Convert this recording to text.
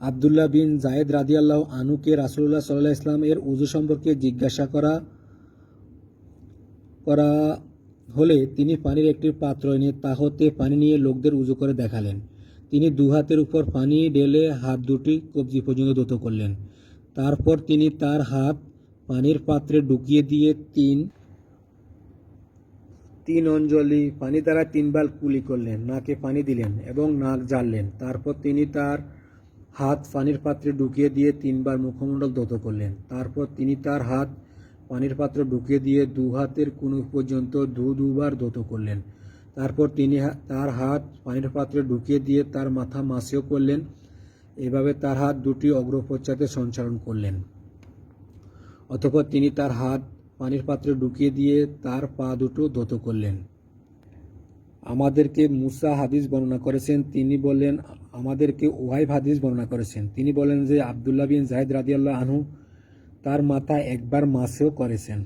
আবদুল্লাহ বিন জায়েদ রাদিয়াল্লাহ আনুকে রাসুল্লাহ সাল্লাহ ইসলাম এর উজু সম্পর্কে জিজ্ঞাসা করা করা হলে তিনি পানির একটি পাত্র এনে তা হতে পানি নিয়ে লোকদের উজু করে দেখালেন। তিনি দু হাতের উপর পানি ঢেলে হাত দুটি কবজি পর্যন্ত দত করলেন। তারপর তিনি তার হাত পানির পাত্রে ঢুকিয়ে দিয়ে তিন তিন অঞ্জলি পানি দ্বারা তিনবার কুলি করলেন, নাকে পানি দিলেন এবং নাক জ্বাললেন। তারপর তিনি তার হাত পানির পাত্রে ঢুকিয়ে দিয়ে তিনবার মুখমণ্ডল দত করলেন। তারপর তিনি তার হাত পানির পাত্রে ঢুকিয়ে দিয়ে দু হাতের কোনো পর্যন্ত দু দুবার দত করলেন। তারপর তিনি তার হাত পানির পাত্রে ঢুকিয়ে দিয়ে তার মাথা মাসেও করলেন। এভাবে তার হাত দুটি অগ্রপশ্চাতে সঞ্চালন করলেন। অতঃপর তিনি তার হাত পানির পাত্রে ঢুকিয়ে দিয়ে তার পা দুটো দত করলেন। আমাদেরকে মুসা হাদিস বর্ণনা করেছেন। তিনি বললেন আমাদেরকে ওয়াই হাদিস বর্ণনা করেছেন। তিনি বলেন যে আবদুল্লাহ বিন জাহিদ রাদিয়াল্লাহ আনহু তার মাথা একবার মাসেও করেছেন।